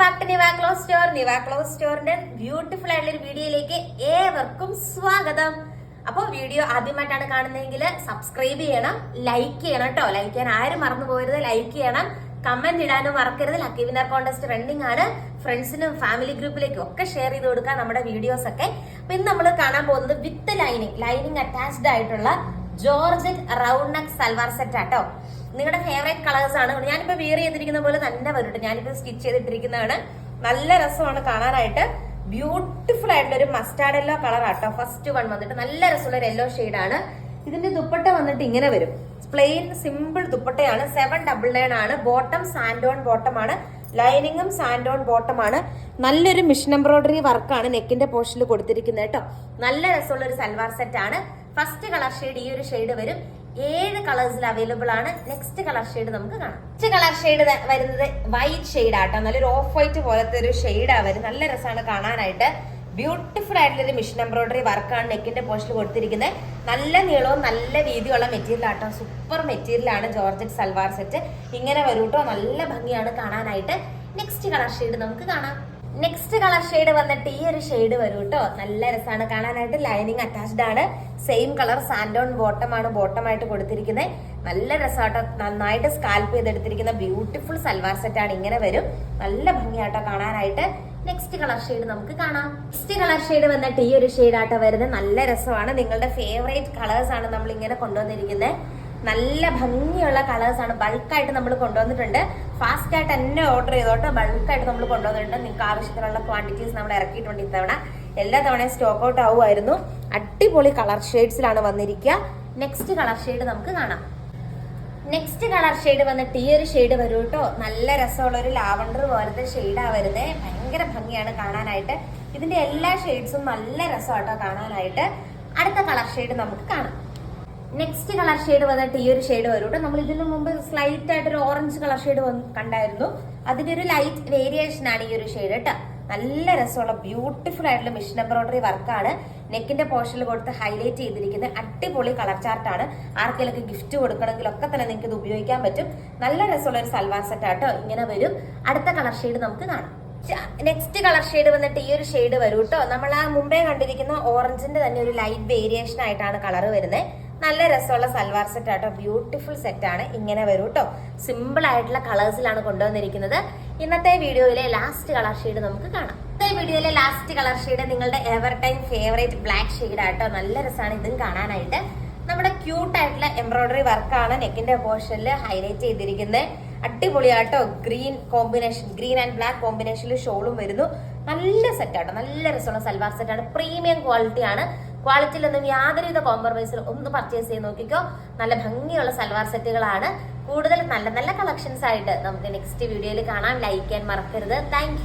Back to Nivaclo store Nivaclo സ്റ്റോറിന്റെ beautiful ആയിട്ടുള്ള ഒരു വീഡിയോയിലേക്ക് ഏവർക്കും സ്വാഗതം. അപ്പോൾ വീഡിയോ ആദ്യമായിട്ടാണ് കാണുന്നതെങ്കിൽ സബ്സ്ക്രൈബ് ചെയ്യണം ലൈക്ക് ചെയ്യണം കേട്ടോ ലൈക്ക് ചെയ്യാൻ ആരും മറന്നു പോകരുത്. ലൈക്ക് ചെയ്യണം കമന്റ് ഇടാനും മറക്കരുത്. ലക്കി വിന്നർ കോൺടെസ്റ്റ് റണ്ണിംഗ് ആണ്. ഫ്രണ്ട്സിനും ഫാമിലി ഗ്രൂപ്പിലേക്കും ഒക്കെ ഷെയർ ചെയ്ത് കൊടുക്കുക നമ്മുടെ വീഡിയോസ് ഒക്കെ. അപ്പൊ ഇന്ന് നമ്മൾ കാണാൻ പോകുന്നത് വിത്ത് ലൈനിങ് ലൈനിങ് അറ്റാച്ച്ഡ് ആയിട്ടുള്ള georgette round neck salwar set ആട്ടോ. നിങ്ങളുടെ ഫേവറേറ്റ് കളേഴ്സ് ആണ്. ഞാനിപ്പോ വിയർ ചെയ്തിരിക്കുന്ന പോലെ തന്നെ വരും ഞാനിപ്പോ സ്റ്റിച്ച് ചെയ്തിട്ടിരിക്കുന്നതാണ്. നല്ല രസമാണ് കാണാനായിട്ട്. ബ്യൂട്ടിഫുൾ ആയിട്ടുള്ള ഒരു മസ്റ്റാർഡ് യെല്ലോ കളർ ആട്ടോ. ഫസ്റ്റ് വൺ വന്നിട്ട് നല്ല രസമുള്ള ഒരു യെല്ലോ ആണ്. ഇതിന്റെ ദുപ്പട്ട വന്നിട്ട് ഇങ്ങനെ വരും. പ്ലെയിൻ സിമ്പിൾ ദുപ്പട്ടയാണ്. സെവൻ ഡബിൾ നയൻ ആണ്. ബോട്ടം സാൻഡോൺ ബോട്ടം ആണ്. ലൈനിങ്ങും സാൻഡോൺ ബോട്ടം ആണ്. നല്ലൊരു മിഷൻ എംബ്രോയിഡറി വർക്കാണ് നെക്കിന്റെ പോർഷനിൽ കൊടുത്തിരിക്കുന്നത് കേട്ടോ നല്ല രസമുള്ള ഒരു സൽവാർ സെറ്റ് ആണ്. ഫസ്റ്റ് കളർ ഷെയ്ഡ് ഈ ഒരു ഷെയ്ഡ് വരും. ഏഴ് കളേഴ്സിൽ അവൈലബിൾ ആണ്? നെക്സ്റ്റ് കളർ ഷെയ്ഡ് നമുക്ക് കാണാം. നെക്സ്റ്റ് കളർ ഷെയ്ഡ് വരുന്നത് വൈറ്റ് ഷെയ്ഡ് ആട്ടോ നല്ലൊരു ഓഫ് വൈറ്റ് പോലത്തെ ഒരു ഷെയ്ഡാ വരും നല്ല രസമാണ് കാണാനായിട്ട്. ബ്യൂട്ടിഫുൾ ആയിട്ടുള്ള ഒരു മിഷൻ എംബ്രോയിഡറി വർക്കാണ് നെക്കിന്റെ പോസ്റ്റിൽ കൊടുത്തിരിക്കുന്നത്. നല്ല നീളവും നല്ല വീതിയുള്ള മെറ്റീരിയൽ ആട്ടോ സൂപ്പർ മെറ്റീരിയൽ ആണ് ജോർജറ്റ് സൽവാർ സെറ്റ് ഇങ്ങനെ വരൂട്ടോ നല്ല ഭംഗിയാണ് കാണാനായിട്ട്. നെക്സ്റ്റ് കളർ ഷെയ്ഡ് നമുക്ക് കാണാം. നെക്സ്റ്റ് കളർ ഷെയ്ഡ് വന്നിട്ട് ഈ ഒരു ഷെയ്ഡ് വരും കേട്ടോ നല്ല രസമാണ്. കാണാനായിട്ട് ലൈനിങ് അറ്റാച്ച്ഡ് ആണ്. സെയിം കളർ സാൻഡോൺ ബോട്ടം ആണ് ബോട്ടം ആയിട്ട് കൊടുത്തിരിക്കുന്നത് നല്ല രസമാട്ടോ നന്നായിട്ട് സ്കാൽപ്പ് ചെയ്തെടുത്തിരിക്കുന്ന ബ്യൂട്ടിഫുൾ സൽവാർ സെറ്റ് ആണ് ഇങ്ങനെ വരും. നല്ല ഭംഗിയാട്ടോ കാണാനായിട്ട്. നെക്സ്റ്റ് കളർ ഷെയ്ഡ് നമുക്ക് കാണാം. നെക്സ്റ്റ് കളർ ഷെയ്ഡ് വന്നിട്ട് ഈ ഒരു ഷെയ്ഡ് ആട്ടോ വരുന്നത് നല്ല രസമാണ്. നിങ്ങളുടെ ഫേവറേറ്റ് കളേഴ്സ് ആണ് നമ്മൾ ഇങ്ങനെ കൊണ്ടുവന്നിരിക്കുന്നത് നല്ല ഭംഗിയുള്ള കളേഴ്സ് ആണ് ബൾക്കായിട്ട് നമ്മൾ കൊണ്ടുവന്നിട്ടുണ്ട്. ഫാസ്റ്റ് ആയിട്ട് തന്നെ ഓർഡർ ചെയ്തോട്ട്. ബൾക്കായിട്ട് നമ്മൾ കൊണ്ടുവന്നിട്ടുണ്ട്. നിങ്ങൾക്ക് ആവശ്യത്തിനുള്ള ക്വാണ്ടിറ്റീസ് നമ്മൾ ഇറക്കിയിട്ടുണ്ട് ഇത്തവണ. എല്ലാ തവണയും സ്റ്റോക്ക് ഔട്ട് ആവുമായിരുന്നു. അടിപൊളി കളർ ഷെയ്ഡ്സിലാണ് വന്നിരിക്കുക. നെക്സ്റ്റ് കളർ ഷെയ്ഡ് നമുക്ക് കാണാം. നെക്സ്റ്റ് കളർ ഷെയ്ഡ് വന്നിട്ട് ഈ ഒരു ഷെയ്ഡ് വരും കേട്ടോ നല്ല രസമുള്ള ഒരു ലാവണ്ടർ പോലത്തെ ഷെയ്ഡാ വരുന്നത് ഭയങ്കര ഭംഗിയാണ് കാണാനായിട്ട്. ഇതിന്റെ എല്ലാ ഷെയ്ഡ്സും നല്ല രസമാട്ടോ കാണാനായിട്ട്. അടുത്ത കളർ ഷെയ്ഡ് നമുക്ക് കാണാം. നെക്സ്റ്റ് കളർ ഷെയ്ഡ് വന്നിട്ട് ഈ ഒരു ഷെയ്ഡ് വരും നമ്മൾ ഇതിനു മുമ്പ് സ്ലൈറ്റ് ആയിട്ട് ഒരു ഓറഞ്ച് കളർ ഷെയ്ഡ് കണ്ടായിരുന്നു. അതിന്റെ ഒരു ലൈറ്റ് വേരിയേഷൻ ആണ് ഈ ഒരു ഷെയ്ഡ് കേട്ടോ നല്ല രസമുള്ള ബ്യൂട്ടിഫുൾ ആയിട്ടുള്ള മിഷൻ എംബ്രോയിഡറി വർക്കാണ് നെക്കിന്റെ പോർഷനിൽ കൊടുത്ത് ഹൈലൈറ്റ് ചെയ്തിരിക്കുന്ന അടിപൊളി കളർ ചാർട്ടാണ് ആർക്കെങ്കിലും ഗിഫ്റ്റ് കൊടുക്കണമെങ്കിലൊക്കെ തന്നെ നിങ്ങൾക്ക് ഇത് ഉപയോഗിക്കാൻ പറ്റും. നല്ല രസമുള്ള ഒരു സൽവാർ സെറ്റ് ആട്ടോ ഇങ്ങനെ വരും. അടുത്ത കളർ ഷെയ്ഡ് നമുക്ക് കാണാം. നെക്സ്റ്റ് കളർ ഷെയ്ഡ് വന്നിട്ട് ഈ ഒരു ഷെയ്ഡ് വരും കേട്ടോ നമ്മൾ ആ മുമ്പേ കണ്ടിരിക്കുന്ന ഓറഞ്ചിന്റെ തന്നെ ഒരു ലൈറ്റ് വേരിയേഷൻ ആയിട്ടാണ് കളർ വരുന്നത് നല്ല രസമുള്ള സൽവാർ സെറ്റ് ആട്ടോ. ബ്യൂട്ടിഫുൾ സെറ്റ് ആണ്. ഇങ്ങനെ വരും കേട്ടോ സിമ്പിൾ ആയിട്ടുള്ള കളേഴ്സിലാണ് കൊണ്ടുവന്നിരിക്കുന്നത്. ഇന്നത്തെ വീഡിയോയിലെ ലാസ്റ്റ് കളർ ഷെയ്ഡ് നമുക്ക് കാണാം. ഇന്നത്തെ വീഡിയോയിലെ ലാസ്റ്റ് കളർ ഷെയ്ഡ് നിങ്ങളുടെ ever time favourite black shade ആട്ടോ. നല്ല രസമാണ് ഇതും കാണാനായിട്ട്. നമ്മുടെ ക്യൂട്ട് ആയിട്ടുള്ള എംബ്രോയിഡറി വർക്കാണ് നെക്കിന്റെ പോർഷനിൽ ഹൈലൈറ്റ് ചെയ്തിരിക്കുന്നത്. അടിപൊളിയാട്ടോ. Green combination green and black കോമ്പിനേഷനിൽ ഷോളും വരുന്നു. നല്ല സെറ്റ് ആട്ടോ. നല്ല രസമുള്ള സൽവാർ സെറ്റ് ആണ്. പ്രീമിയം ക്വാളിറ്റി ആണ്. ക്വാളിറ്റിയിലൊന്നും യാതൊരുവിധ കോംപ്രമൈസിലും ഒന്ന് പർച്ചേസ് ചെയ്ത് നോക്കിക്കോ. നല്ല ഭംഗിയുള്ള സൽവാർ സെറ്റുകളാണ് കൂടുതൽ നല്ല നല്ല കളക്ഷൻസ് ആയിട്ട് നമുക്ക് നെക്സ്റ്റ് വീഡിയോയിൽ കാണാം. ലൈക്ക് ചെയ്യാൻ മറക്കരുത്. താങ്ക്